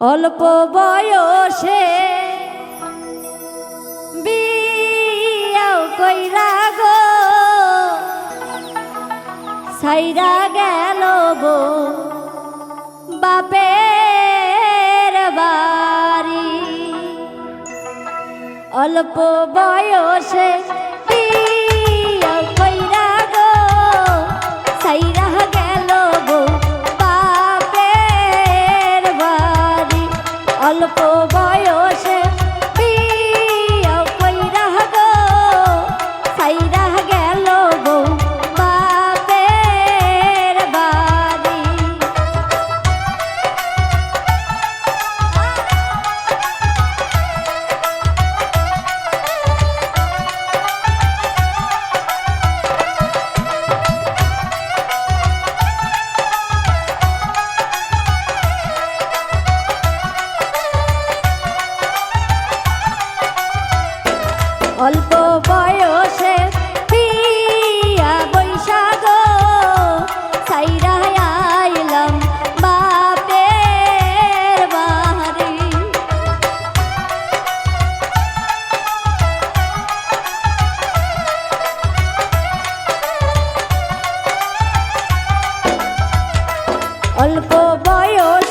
অল্প বয়সে বিয়াও কইরা গো। সাইরা গেল গো বাপে অল্প বয়সে অল্প বয়সে পিয়া বৈশাখ সাইরা আইলাম বাপের বাহারি। অল্প বয়স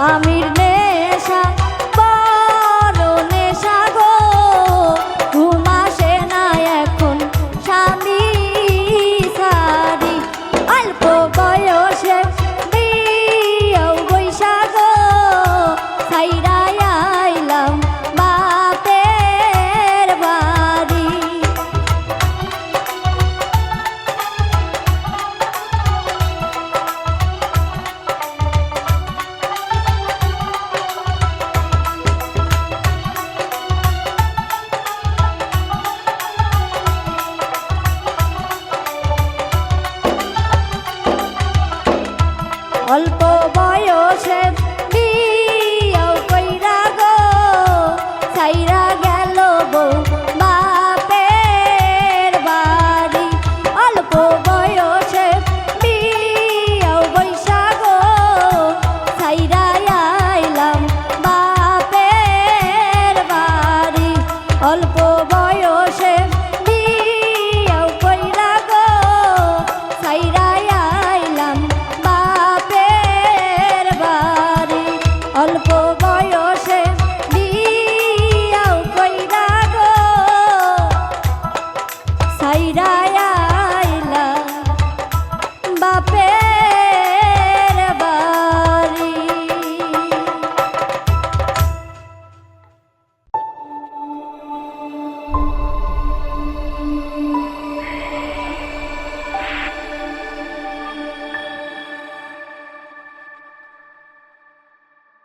Shami